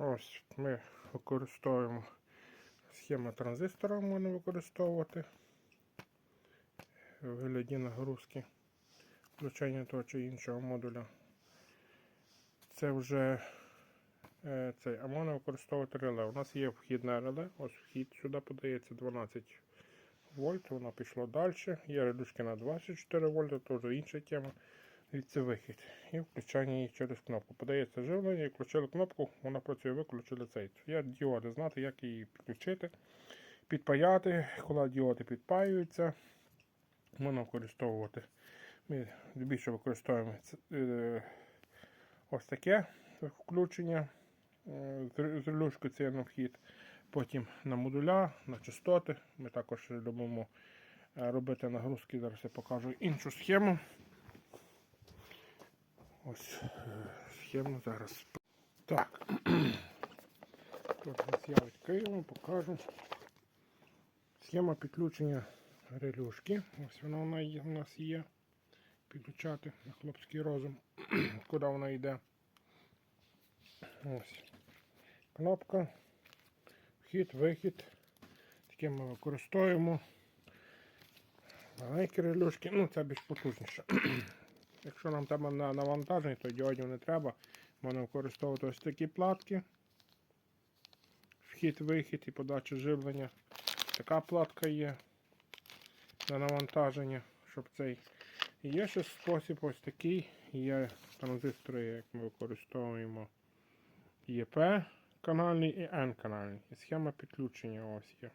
Ось ми використовуємо схему транзистора, можна використовувати в вигляді нагрузки, включення того чи іншого модуля. Це вже е, цей, а можна використовувати реле. У нас є вхідне реле, ось вхід сюди подається 12 вольт, воно пішло далі. Є редушки на 24 вольта, теж інша тема. Звідси вихід. І включання її через кнопку. Подається живлення, і включили кнопку, вона працює, виключили цей. Є діоди, знати, як її підключити, підпаяти, коли діоди підпаюються. Можна використовувати. Ми більше використовуємо е, ось таке включення е, з з релюшки це на вхід. Потім на модуля, на частоти. Ми також любимо е, робити нагрузки. Зараз я покажу іншу схему. Ось е, схему зараз. Так. Тут нас я покажу. Схема підключення релюшки. Ось вона є- у нас є. Підключати на хлопський розум. Куди вона йде. Ось. Кнопка. Вхід, вихід. Таке ми використовуємо. Маленькі релюшки, ну це більш потужніше. Якщо нам треба на навантаження, то діодів не треба. Можна використовувати ось такі платки. Вхід, вихід і подача живлення. Така платка є на навантаження, щоб цей. І є ще спосіб ось такий. Є транзистори, як ми використовуємо ЄП канальний і N канальний. І схема підключення ось є.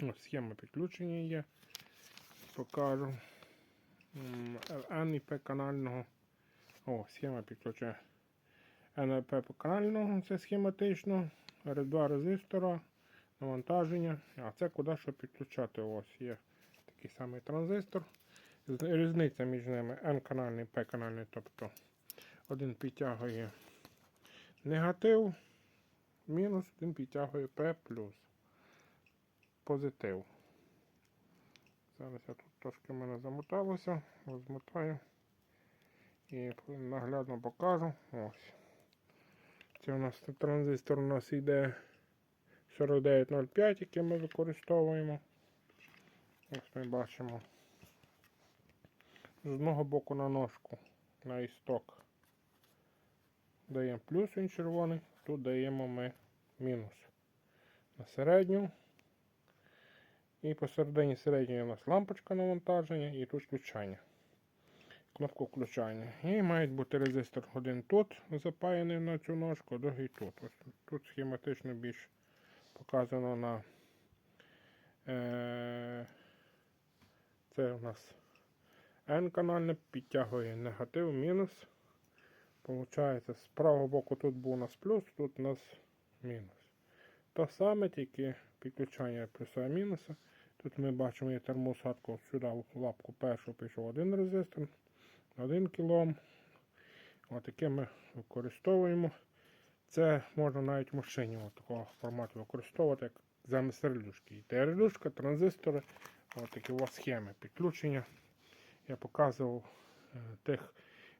Ось схема підключення є. Покажу. P канального. О, схема і P канального, це схематично. Два резистора, навантаження. А це куди що підключати. Ось є такий самий транзистор. Різниця між ними N-канальний, P-канальний, тобто один підтягує негатив, мінус, один підтягує P плюс. Позитив. Зараз я тут трошки в мене замоталося, розмотаю і наглядно покажу. Ось. Це у нас транзистор у нас йде 4905, який ми використовуємо. Ось ми бачимо. З одного боку на ножку на істок даємо плюс він червоний, тут даємо ми мінус на середню. І посередині середньої у нас лампочка навантаження і тут включання. Кнопку включання. І має бути резистор один тут запаяний на цю ножку, другий тут. Ось тут- схематично більш показано на е, це у нас N-канальне підтягує негатив, мінус. Получається, з правого боку тут був у нас плюс, тут у нас мінус. То саме, тільки підключання плюса і мінуса. Тут ми бачимо є термоусадку сюди в лапку першу пішов один резистор, 1 кОм. Отаке ми використовуємо. Це можна навіть в машині такого формату використовувати, як замість релюшки. Йде релюшка, транзистори, от у вас схеми підключення. Я показував е, тих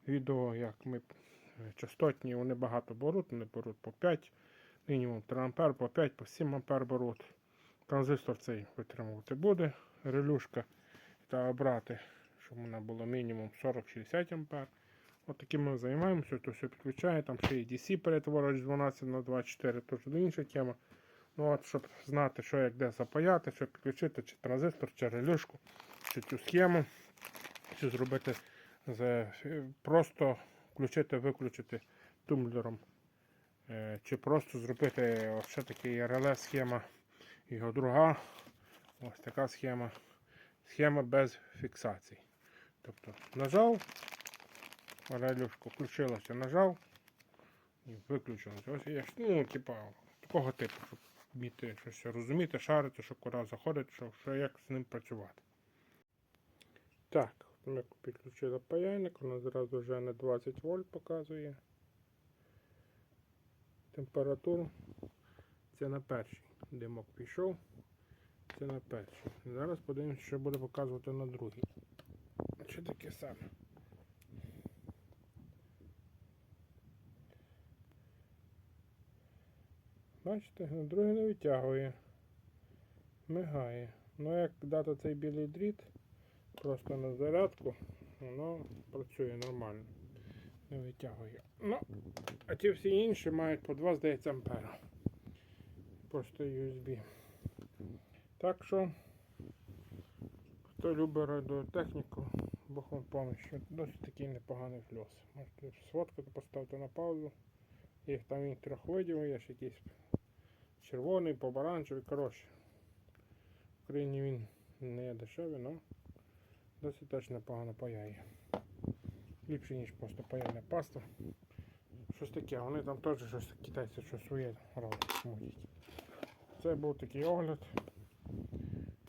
відео, як ми е, частотні, вони багато беруть, вони беруть по 5, мінімум 3 А, по 5, по 7 А беруть. Транзистор цей витримувати буде. Релюшка треба брати, щоб вона була мінімум 40-60 А. От таким ми займаємося, то все підключає, там ще і DC перетворювач 12 на 24, то вже інша тема. Ну от, щоб знати, що як де запаяти, щоб підключити чи транзистор, чи релюшку, чи цю схему, чи зробити з, просто включити, виключити тумблером. Е, Чи просто зробити ще такий реле схема, його друга. Ось така схема. Схема без фіксацій. Тобто нажав, релюшку включилося, нажав і виключилося. Ось є, ну, типа, такого типу, щоб вміти щось розуміти, шарити, що куди заходить, що, що як з ним працювати. Так, ми підключили паяльник, воно зразу вже на 20 вольт показує. Температуру. Це на перший. Димок пішов. Це на перший. Зараз подивимося, що буде показувати на другий. Що таке саме? Бачите, на другий не витягує. Мигає. Ну як дати цей білий дріт просто на зарядку, воно працює нормально. Не витягує. Ну, а ті всі інші мають по 2, здається, ампера. Просто USB. Так що, хто любить радіотехніку, Бог вам помощь. Досить такий непоганий фльос. Можете сфоткати, поставити на паузу. Їх там він трьох видів, є ще якийсь червоний, побаранчевий, коротше. В Україні він не є дешевий, але досить теж непогано паяє. Ліпше, ніж просто паяльна паста. Щось таке, вони там теж щось китайці щось своє роблять. Це був такий огляд,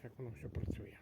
як воно все працює.